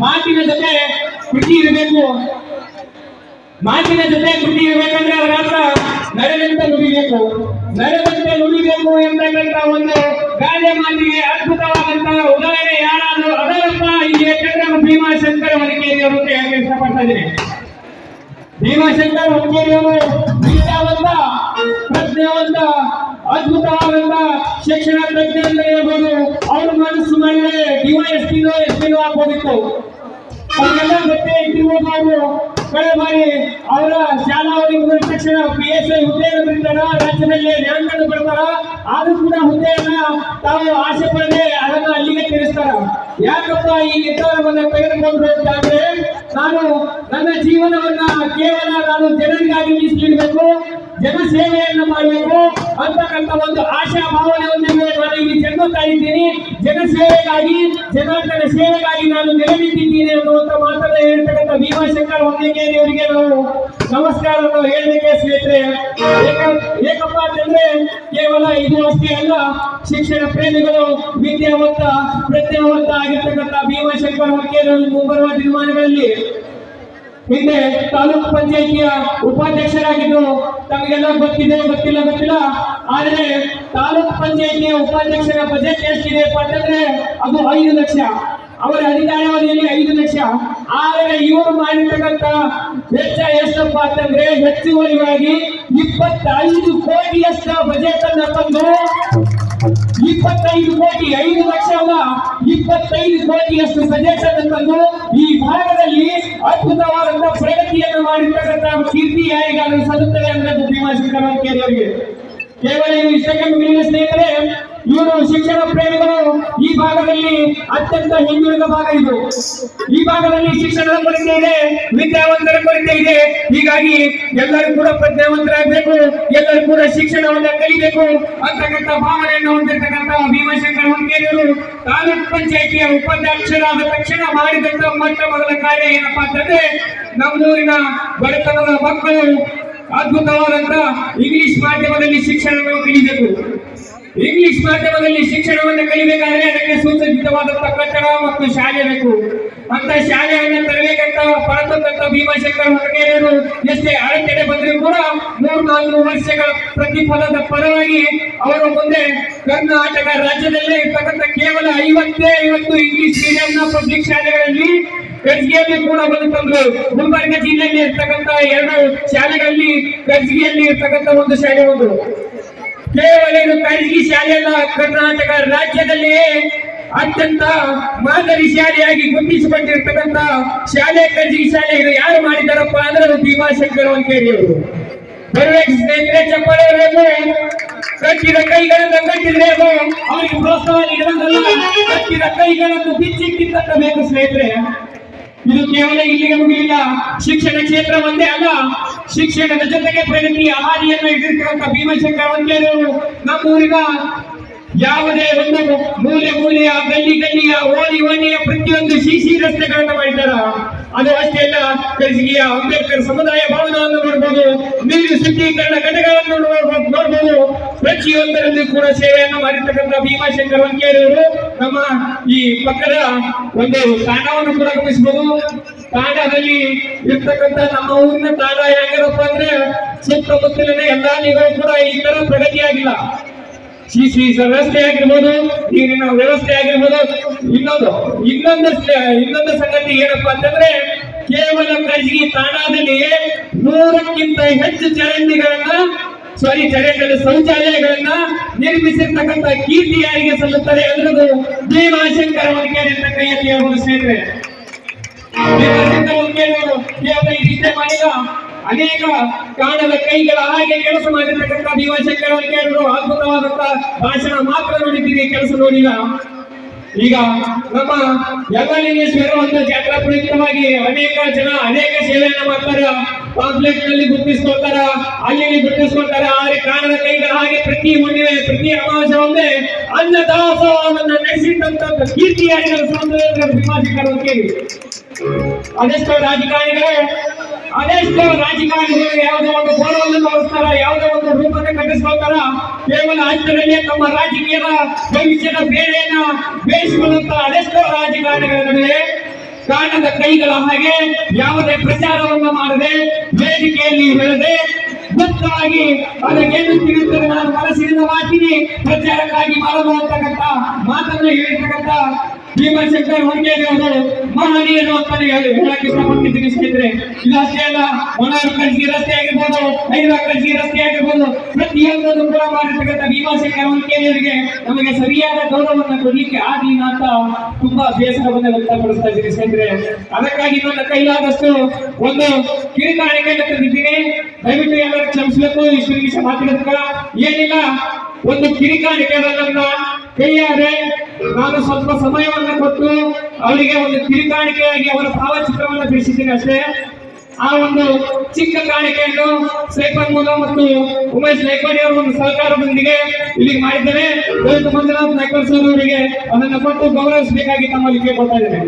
ಮಾತಿನ ಜೊತೆ ಕೃತಿ ಇರಬೇಕು. ಮಾತಿನ ಜೊತೆ ಕೃತಿ ಇರಬೇಕಂದ್ರೆ ಅದರ ಅರ್ಥ ನಡೆದಂತೆ ನುಡಿಬೇಕು. ನಡೆದಂತೆ ನುಡಿಬೇಕು ಎಂತಕ್ಕಂತ ಒಂದು ಗಾದೆ ಮಾತಿಗೆ ಅದ್ಭುತವಾದಂತಹ ಉದಾಹರಣೆ ಯಾರಾದರೂ ಅದರಪ್ಪ ಇಲ್ಲಿ ಚಂದ್ರಮ ಭೀಮಾಶಂಕರ ಮಡಿಕೇರಿ ಅವರು ಹೇಳಕ್ಕೆ ಇಷ್ಟಪಡ್ತಾ ಇದ್ದೀನಿ ಭೀಮಾಶಂಕರ್ ಹುಕ್ಕೇರಿಯವರು ವಿದ್ಯಾವಂತ ಪ್ರಜ್ಞಾವಂತ ಅದ್ಭುತವಾದಂತ ಶಿಕ್ಷಣ ತಜ್ಞ ಹೇಳ್ಬೋದು. ಅವ್ರ ಮನಸ್ಸು ಮೇಲೆ ಡಿವೈಎಸ್ ಪಿನೋ ಎಸ್ ಪಿನೋ ಆಗ್ಬೋದಿತ್ತು. ಅವರೆಲ್ಲ ಗೊತ್ತೇ ಇಟ್ಟಿರ್ಬೋದು ಅವರು. ಕಳೆ ಮಾಡಿ ಅವರ ಶಾಲಾ ಅವಧಿ ತಕ್ಷಣ ಪಿ ಎಸ್ ಐ ಹುದ್ದೆಯನ್ನು ಬಿಡ್ತಾರ ರಾಜ್ಯದಲ್ಲಿ ನ್ಯಾಯಾಂಗ ಬರ್ತಾರ ಆದ್ರೂ ಕೂಡ ಹುದ್ದೆಯನ್ನ ತಾವು ಆಸೆ ಪಡದೆ ಯಾಕಪ್ಪ ಈ ನಿರ್ಧಾರವನ್ನು ತೆಗೆದುಕೊಂಡು ಅಂತಾದ್ರೆ ನಾನು ನನ್ನ ಜೀವನವನ್ನ ಕೇವಲ ನಾನು ಜನರಿಗಾಗಿ ಮೀಸಲಿಡಬೇಕು ಜನ ಸೇವೆಯನ್ನ ಮಾಡಬೇಕು ಅಂತಕ್ಕಂಥ ಒಂದು ಆಶಾ ಭಾವನೆ ಹೊಂದಿದೆ ನಾನು ಇಲ್ಲಿ ಜನ್ಮತಾ ಇದ್ದೀನಿ. ಜನ ಸೇವೆಗಾಗಿ ಜನಾರ್ದನ ಸೇವೆಗಾಗಿ ನಾನು ನೆಲೆನಿಂತಿದ್ದೀನಿ ಅನ್ನುವಂತ ಮಾತನ್ನ ಹೇಳ್ತಕ್ಕಂಥ ಭೀಮಾಶಂಕರ್ ಹೊಂದಿಕೇರಿ ಅವರಿಗೆ ನಾವು ನಮಸ್ಕಾರವನ್ನು ಹೇಳಲಿಕ್ಕೆ ಸ್ನೇಹಿತರೆ. ಏಕ- ಏಕಪ್ಪ ಅಂತಂದ್ರೆ ಕೇವಲ ಇದು ಎಲ್ಲ ಶಿಕ್ಷಣ ಪ್ರೇಮಿಗಳು ವಿದ್ಯಾವಂತ ಪ್ರಜ್ಞಾವಂತ ಆಗಿರ್ತಕ್ಕಂಥ ಭೀಮಾಶಂಕರ್ ಹೊಂದಿಕೇರಿ ಅವರು ಮುಂಬರುವ ದಿನಮಾನಗಳಲ್ಲಿ ಹಿಂದೆ ತಾಲೂಕು ಪಂಚಾಯಿತಿಯ ಉಪಾಧ್ಯಕ್ಷರಾಗಿದ್ದು ತಮಗೆಲ್ಲ ಗೊತ್ತಿದೆ, ಗೊತ್ತಿಲ್ಲ ಗೊತ್ತಿಲ್ಲ. ಆದರೆ ತಾಲೂಕು ಪಂಚಾಯಿತಿಯ ಉಪಾಧ್ಯಕ್ಷರ ಬಜೆಟ್ ಎಷ್ಟಿದೆ ಅಂತಂದ್ರೆ ಅದು ಐದು ಲಕ್ಷ. ಅವರ ಅಧಿಕಾರಾವಧಿಯಲ್ಲಿ ಐದು ಲಕ್ಷ. ಆದರೆ ಇವರು ಮಾಡಿರ್ತಕ್ಕಂಥ ವೆಚ್ಚ ಎಷ್ಟಪ್ಪ ಅಂತಂದ್ರೆ ಹೆಚ್ಚುವರಿಯಾಗಿ ಇಪ್ಪತ್ತೈದು ಕೋಟಿಯಷ್ಟ ಬಜೆಟ್ ಅನ್ನ ತಂದು ಇಪ್ಪತ್ತೈದು ಕೋಟಿ, ಐದು ಲಕ್ಷ ಅಲ್ಲ, ಇಪ್ಪತ್ತೈದು ಕೋಟಿಯಷ್ಟು ಬಜೆಟ್ ಅನ್ನು ತಂದು ಈ ಭಾಗದಲ್ಲಿ ಅದ್ಭುತವಾದಂತ ಪ್ರಗತಿಯನ್ನು ಮಾಡಿರ್ತಕ್ಕಂಥ ಕೀರ್ತಿ ಯಾರಿಗಾದ್ರೂ ಸಲ್ಲುತ್ತದೆ ಅಂದ್ರೆ ಅದು ಭೀಮಾಶಂಕರ ಕೇರಿ ಕೇವಲ ಇಷ್ಟಕ್ಕೆ ಸ್ನೇಹಿತರೆ ಇವರು ಶಿಕ್ಷಣ ಪ್ರೇಮಿಗಳು ಈ ಭಾಗದಲ್ಲಿ ಅತ್ಯಂತ ಹಿಂದುಳಿದ ಭಾಗ ಇದು. ಈ ಭಾಗದಲ್ಲಿ ಶಿಕ್ಷಣದ ಕೊರತೆ ಇದೆ, ವಿದ್ಯಾವಂತರ ಕೊರತೆ ಇದೆ. ಹೀಗಾಗಿ ಎಲ್ಲರೂ ಕೂಡ ಪ್ರಜ್ಞಾವಂತರಾಗಬೇಕು, ಎಲ್ಲರೂ ಕೂಡ ಶಿಕ್ಷಣವನ್ನ ಕಲಿಬೇಕು ಅಂತಕ್ಕಂಥ ಭಾವನೆಯನ್ನು ಹೊಂದಿರತಕ್ಕಂಥ ಭೀಮಶಂಕರ ಹೊಂಗೇರಿಯವರು ತಾಲೂಕ್ ಪಂಚಾಯಿತಿಯ ಉಪಾಧ್ಯಕ್ಷರಾದ ತಕ್ಷಣ ಮಾಡಿದಂತ ಮೊಟ್ಟ ಮೊದಲ ಕಾರ್ಯ ಏನಪ್ಪಾ ಅಂತಂದ್ರೆ ನಮ್ಮೂರಿನ ಬಡತನದ ಮಕ್ಕಳು ಅದ್ಭುತವಾದಂತ ಇಂಗ್ಲಿಷ್ ಮಾಧ್ಯಮದಲ್ಲಿ ಶಿಕ್ಷಣವನ್ನು ಕಲಿಬೇಕು. ಇಂಗ್ಲಿಷ್ ಮಾಧ್ಯಮದಲ್ಲಿ ಶಿಕ್ಷಣವನ್ನು ಕಲಿಬೇಕಾದ್ರೆ ಅದಕ್ಕೆ ಸೂಚಿತವಾದಂತಹ ಕಟ್ಟಡ ಮತ್ತು ಶಾಲೆ ಬೇಕು. ಅಂತ ಶಾಲೆಯನ್ನು ತರಬೇಕಂತ ಪರತಕ್ಕಂತ ಭೀಮಾಶಂಕರ್ ಹೊರಗೇರಿಯರು ಎಷ್ಟೇ ಅಡಚಣೆ ಬಂದರೂ ಕೂಡ ಮೂರು ನಾಲ್ಕು ವರ್ಷಗಳ ಪ್ರತಿಫಲದ ಪರವಾಗಿ ಅವರು ಮುಂದೆ ಕರ್ನಾಟಕ ರಾಜ್ಯದಲ್ಲೇ ಇರ್ತಕ್ಕಂಥ ಕೇವಲ ಐವತ್ತೇ ಐವತ್ತು ಇಂಗ್ಲಿಷ್ ಮೀಡಿಯಂನ ಪಬ್ಲಿಕ್ ಶಾಲೆಗಳಲ್ಲಿ ಕರ್ಜಿಯಲ್ಲಿ ಕೂಡ ಬಂದು ತಂದ್ರು ಗುಲ್ಬರ್ಗ ಜಿಲ್ಲೆಯಲ್ಲಿ ಇರ್ತಕ್ಕಂಥ ಎರಡು ಶಾಲೆಗಳಲ್ಲಿ ಕರ್ಜಿಗಿಯಲ್ಲಿ ಇರ್ತಕ್ಕಂಥ ಒಂದು ಶಾಲೆ ಒಂದು. ಕೇವಲ ಇದು ಖಾಸಗಿ ಶಾಲೆಯಲ್ಲ, ಕರ್ನಾಟಕ ರಾಜ್ಯದಲ್ಲಿಯೇ ಅತ್ಯಂತ ಮಾದರಿ ಶಾಲೆಯಾಗಿ ಗುರುತಿಸಿಕೊಂಡಿರ್ತಕ್ಕಂಥ ಶಾಲೆ, ಖಾಸಗಿ ಶಾಲೆ ಇದು ಯಾರು ಮಾಡಿದ್ದಾರಪ್ಪ ಅಂದ್ರೆ ಅದು ಭೀಮಾಶಂಕರ್ ವಂಕೇರಿ ಅವರು ಬರ್ಬೇಕು ಸ್ನೇಹಿತರೆ, ಚಪ್ಪಾಳೆ ಹೊಡೆಯಬೇಕು. ಕಟ್ಟಿದ ಕೈಗಳನ್ನು ಕಟ್ಟಿದ್ರೆ ಅದು ಅವರಿಗೆ ಪ್ರೋತ್ಸಾಹ ನೀಡುವಂತಲ್ಲ. ಕಟ್ಟಿದ ಕೈಗಳನ್ನು ಬಿಚ್ಚಿ ತಟ್ಟಬೇಕು ಸ್ನೇಹಿತರೆ. ಇದು ಕೇವಲ ಇಲ್ಲಿಗೆ ಮುಗಿಲಿಲ್ಲ ಶಿಕ್ಷಣ ಕ್ಷೇತ್ರ ಒಂದೇ ಅಲ್ಲ. ಶಿಕ್ಷಣದ ಜೊತೆಗೆ ಪ್ರಗತಿಯ ಹಾದಿಯನ್ನು ಹಿಡಿದಿರುವಂತಹ ಭೀಮಶಂಕರ ವಂದ್ಯರು ನಮ್ಮೂರಿನ ಯಾವುದೇ ಒಂದು ಮೂಲೆ ಮೂಲೆಯ ಗಲ್ಲಿ ಗಲ್ಲಿಯ ಓಣಿ ಓಣಿಯ ಪ್ರತಿಯೊಂದು ಸಿಸಿ ರಸ್ತೆಗಳನ್ನು ಮಾಡಿದ್ದಾರ. ಅದು ಅಷ್ಟೇ ಅಲ್ಲ ಕರ್ಜಿಗಿಯ ಅಂಬೇಡ್ಕರ್ ಸಮುದಾಯ ಭವನವನ್ನು ನೋಡಬಹುದು ನೀರು ಶುದ್ಧೀಕರಣ ನೋಡ್ಬೋದು ನೋಡಬಹುದು ಪ್ರತಿಯೊಂದರಲ್ಲಿ ಕೂಡ ಸೇವೆಯನ್ನು ಮಾಡಿರ್ತಕ್ಕಂಥ ಭೀಮಾಶಂಕರ್ ವಂಕೇರಿಯವರು ನಮ್ಮ ಈ ಪಕ್ಕದ ಒಂದು ಸ್ಥಾನವನ್ನು ಕೂಡ ಗಮನಿಸಬಹುದು. ತಾಂಡದಲ್ಲಿ ಇರ್ತಕ್ಕಂಥ ನಮ್ಮ ಊರಿನ ತಾಂಡ ಹೆಂಗಿರಪ್ಪ ಅಂದ್ರೆ ಸುತ್ತಮುತ್ತಲಿನ ಎಲ್ಲಾ ನಿಗಳು ಕೂಡ ಈ ತರ ಪ್ರಗತಿಯಾಗಿಲ್ಲ. ಸಿಸಿ ವ್ಯವಸ್ಥೆ ಆಗಿರ್ಬೋದು, ನೀರಿನ ವ್ಯವಸ್ಥೆ ಆಗಿರ್ಬೋದು. ಇನ್ನೊಂದು ಇನ್ನೊಂದು ಇನ್ನೊಂದು ಸಂಗತಿ ಏನಪ್ಪಾ ಅಂತಂದ್ರೆ ಕೇವಲ ಖಾಸಗಿ ತಾಣದಲ್ಲಿ ನೂರಕ್ಕಿಂತ ಹೆಚ್ಚು ಚರಂಡಿಗಳನ್ನ ಸಾರಿ ಚರಂಡಿ ಶೌಚಾಲಯಗಳನ್ನ ನಿರ್ಮಿಸಿರ್ತಕ್ಕಂಥ ಕೀರ್ತಿ ಯಾರಿಗೆ ಸಲ್ಲುತ್ತದೆ ಅನ್ನೋದು ಭೀಮಾಶಂಕರ ವೈದ್ಯರು ಅಂತ ಕೈ ಎತ್ತಿ ಹೇಳ್ಬೋದು ಸ್ನೇಹಿತರೆ ಅನೇಕ ಕಾಣದ ಕೈಗಳ ಹಾಗೆ ಕೆಲಸ ಮಾಡಿರ್ತಕ್ಕಂಥ ವೈದ್ಯರು ಅದ್ಭುತವಾದಂತಹ ಭಾಷಣ ಮಾತ್ರ ನೋಡಿದ್ದೀವಿ ಕೆಲಸ ನೋಡಿಲ್ಲ. ಈಗ ನಮ್ಮ ಯಮಲಿಂಗೇಶ್ವರ ಒಂದು ಜಾತ್ರಾ ಪ್ರಯುಕ್ತವಾಗಿ ಅನೇಕ ಜನ, ಅನೇಕ ಸೇವೆಯನ್ನ ಮಾಡ್ತಾರ. ಪಾಂಪ್ಲೆಟ್ನಲ್ಲಿ ಗುರುತಿಸ್ಕೊಳ್ತಾರ ಅಲ್ಲಿ ಗುರುತಿಸ್ಕೊಳ್ತಾರ ಆದ್ರೆ ಕಾಣದ ಕೈಗಳ ಹಾಗೆ ಪ್ರತಿ ಹುಣ್ಣಿಮೆ, ಪ್ರತಿ ಅಮಾವಾಸ್ಯ ಒಂದೇ ಅನ್ನದಾಸೋಹವನ್ನ ನಡೆಸಿದಂತ ಕೀರ್ತಿಯಾಗಿ ಭೀಮಾಶಂಕರ ಕೇಳಿ ಅದೆಷ್ಟೋ ರಾಜಕಾರಣಿಗಳೇ, ಅದೆಷ್ಟೋ ರಾಜಕಾರಣಿಗಳು ಯಾವುದೋ ಒಂದು ಗೌರವವನ್ನು ತೋರಿಸ್ತಾರ, ಯಾವುದೋ ಒಂದು ರೂಪಕ್ಕೆ ಕಟ್ಟಿಸ್ಕೊಳ್ತಾರ, ಕೇವಲ ಅಂಚರಲ್ಲಿ ತಮ್ಮ ರಾಜಕೀಯದ ಭವಿಷ್ಯದ ಬೇಳೆಯನ್ನ ಬೇಯಿಸಿಕೊಳ್ಳುತ್ತ ಅದೆಷ್ಟೋ ರಾಜಕಾರಣಿಗಳ ನಡುವೆ ಕಾಣದ ಕೈಗಳ ಹಾಗೆ ಯಾವುದೇ ಪ್ರಚಾರವನ್ನು ಮಾಡದೆ ವೇದಿಕೆಯಲ್ಲಿ ಹೇಳದೆ ಗೊತ್ತಾಗಿ ಅದಕ್ಕೇನು ತಿಳಿಯುತ್ತದೆ? ನಾನು ಮನಸ್ಸಿನಿಂದ ಮಾಡ್ತೀನಿ ಪ್ರಚಾರಕ್ಕಾಗಿ ಅಂತಕ್ಕಂಥ ಮಾತನ್ನು ಹೇಳಿರ್ತಕ್ಕಂಥ ಭೀಮಶಂಕರ್ ಹೊರಗೇರಿ ಅವರು ಮಹನೀಯರು ಅಂತ ಹೇಳಿ ಹೇಳಕ್ ಇಷ್ಟಪಡ್ತಿದ್ದೀನಿ ಸ್ನೇಹಿತರೆ ಇದು ಅಷ್ಟೇ ಅಲ್ಲ ಒಂದಾರು ಕಳಿಸಿ ರಸ್ತೆ ಆಗಿರ್ಬೋದು ಹೈದರಾಬಾದ್ ಕಳಿಸಿ ರಸ್ತೆ ಆಗಿರ್ಬೋದು ಪ್ರತಿಯೊಂದನ್ನು ಕೂಡ ಮಾಡಿರ್ತಕ್ಕಂಥ ಭೀಮಶಂಕರ್ ಹೊರಗೇರಿಯವರಿಗೆ ನಮಗೆ ಸರಿಯಾದ ಗೌರವವನ್ನು ಕೊಡ್ಲಿಕ್ಕೆ ಆಗಿಲ್ಲ ಅಂತ ತುಂಬಾ ಬೇಸರವನ್ನು ವ್ಯಕ್ತಪಡಿಸ್ತಾ ಇದ್ದೀನಿ ಸ್ನೇಹಿತರೆ. ಅದಕ್ಕಾಗಿ ನನ್ನ ಕೈಲಾದಷ್ಟು ಒಂದು ಕಿರುಕಾಣಿಕೆಯನ್ನು ತಂದಿದ್ದೀನಿ. ದಯವಿಟ್ಟು ಎಲ್ಲರೂ ಕ್ಷಮಿಸಬೇಕು ಇಷ್ಟು ನಿಮಿಷ ಮಾತಾಡೋದಕ್ಕ ಏನಿಲ್ಲ, ಒಂದು ಕಿರಿಕಾಣಿಕೆ ಹೀಗಾದ್ರೆ ನಾನು ಸ್ವಲ್ಪ ಸಮಯವನ್ನು ಕೊಟ್ಟು ಅವರಿಗೆ ಒಂದು ಕಿರಿಕಾಣಿಕೆಯಾಗಿ ಅವರ ಭಾವಚಿತ್ರವನ್ನು ಬಿಡಿಸಿದ್ದೀನಿ ಅಷ್ಟೇ. ಆ ಒಂದು ಚಿಕ್ಕ ಕಾಣಿಕೆಯನ್ನು ಸೈಫನ್ ಮೂಲ ಮತ್ತು ಉಮೇಶ್ ಲೈಕ್ವಾಡಿ ಅವರ ಒಂದು ಸಹಕಾರದೊಂದಿಗೆ ಇಲ್ಲಿಗೆ ಮಾಡಿದ್ದಾರೆ. ದಯವಿಟ್ಟು ಮಂಜುನಾಥ್ ನಾಯ್ಕರ್ ಸರ್ ಅವರಿಗೆ ಅದನ್ನು ಕೊಟ್ಟು ಗೌರವಿಸಬೇಕಾಗಿ ತಮ್ಮಲ್ಲಿ ಕೇಳ್ಕೊತಾ ಇದ್ದೇನೆ.